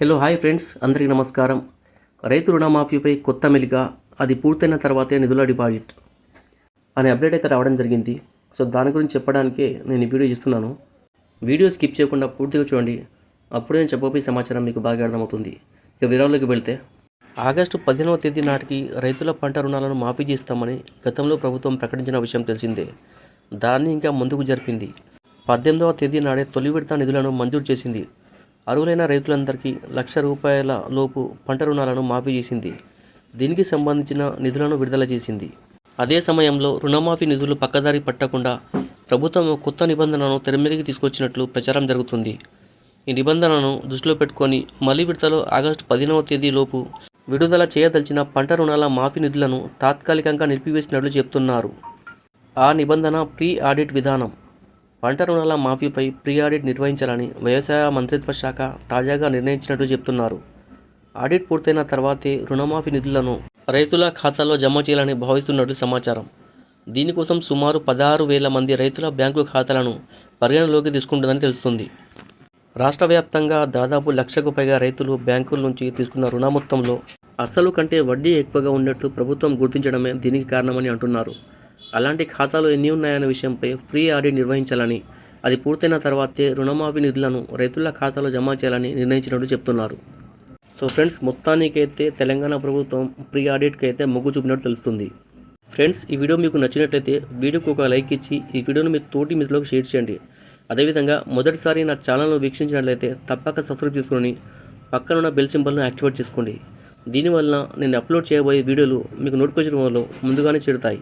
Hello hi friends అందరికీ నమస్కారం. రైతు రుణమాఫీపై కొత్త మెలిక అది పూర్తయిన తర్వాతే నిధుల డిపాజిట్ అనే అప్డేట్ అయితే రావడం జరిగింది. సో దాని గురించి చెప్పడానికే నేను ఈ వీడియో ఇస్తున్నాను వీడియో స్కిప్ చేయకుండా పూర్తిగా చూడండి. అప్పుడే నేను చెప్పబోయే సమాచారం మీకు బాగా అర్థమవుతుంది. ఇక వివరాల్లోకి వెళ్తే ఆగస్టు పదిహేనవ తేదీ నాటికి రైతుల పంట రుణాలను మాఫీ చేస్తామని గతంలో ప్రభుత్వం ప్రకటించిన విషయం తెలిసిందే. దాన్ని ఇంకా ముందుకు జరిపింది. పద్దెనిమిదవ తేదీ నాడే తొలి విడత నిధులను మంజూరు చేసింది అర్హులైన రైతులందరికీ లక్ష రూపాయల లోపు పంట రుణాలను మాఫీ చేసింది. దీనికి సంబంధించిన నిధులను విడుదల చేసింది. అదే సమయంలో రుణమాఫీ నిధులు పక్కదారి పట్టకుండా ప్రభుత్వం కొత్త నిబంధనను తెరమీదికి తీసుకొచ్చినట్లు ప్రచారం జరుగుతుంది. ఈ నిబంధనను దృష్టిలో పెట్టుకొని మళ్ళీ విడతలో ఆగస్టు పదిహేనవ తేదీలోపు విడుదల చేయదలిచిన పంట రుణాల మాఫీ నిధులను తాత్కాలికంగా నిలిపివేసినట్లు చెప్తున్నారు. ఆ నిబంధన ప్రీ ఆడిట్ విధానం. పంట రుణాల మాఫీపై ప్రీ ఆడిట్ నిర్వహించాలని వ్యవసాయ మంత్రిత్వ శాఖ తాజాగా నిర్ణయించినట్టు చెప్తున్నారు. ఆడిట్ పూర్తయిన తర్వాతే రుణమాఫీ నిధులను రైతుల ఖాతాలో జమ చేయాలని భావిస్తున్నట్లు సమాచారం. దీనికోసం సుమారు పదహారు వేల మంది రైతుల బ్యాంకు ఖాతాలను పరిగణలోకి తీసుకుంటుందని తెలుస్తుంది. రాష్ట్ర వ్యాప్తంగా దాదాపు లక్షకు పైగా రైతులు బ్యాంకుల నుంచి తీసుకున్న రుణ మొత్తంలో అసలు కంటే వడ్డీ ఎక్కువగా ఉన్నట్లు ప్రభుత్వం గుర్తించడమే దీనికి కారణమని అంటున్నారు. అలాంటి ఖాతాలు ఎన్ని ఉన్నాయనే విషయంపై ఫ్రీ ఆడిట్ నిర్వహించాలని అది పూర్తయిన తర్వాతే రుణమాఫీ నిధులను రైతుల ఖాతాలో జమ చేయాలని నిర్ణయించినట్టు చెప్తున్నారు. సో ఫ్రెండ్స్ మొత్తానికైతే తెలంగాణ ప్రభుత్వం ప్రీ ఆడిట్కి అయితే మొగ్గు చూపినట్టు తెలుస్తుంది. ఫ్రెండ్స్ ఈ వీడియో మీకు నచ్చినట్లయితే వీడియోకి ఒక లైక్ ఇచ్చి ఈ వీడియోను మీ తోటి మిత్రులకు షేర్ చేయండి. అదేవిధంగా మొదటిసారి నా ఛానల్ను వీక్షించినట్లయితే తప్పక సబ్స్క్రైబ్ చేసుకొని పక్కనున్న బెల్ సింబల్ను యాక్టివేట్ చేసుకోండి. దీనివల్ల నేను అప్లోడ్ చేయబోయే వీడియోలు మీకు నోటిఫికేషన్ ముందుగానే చేరుతాయి.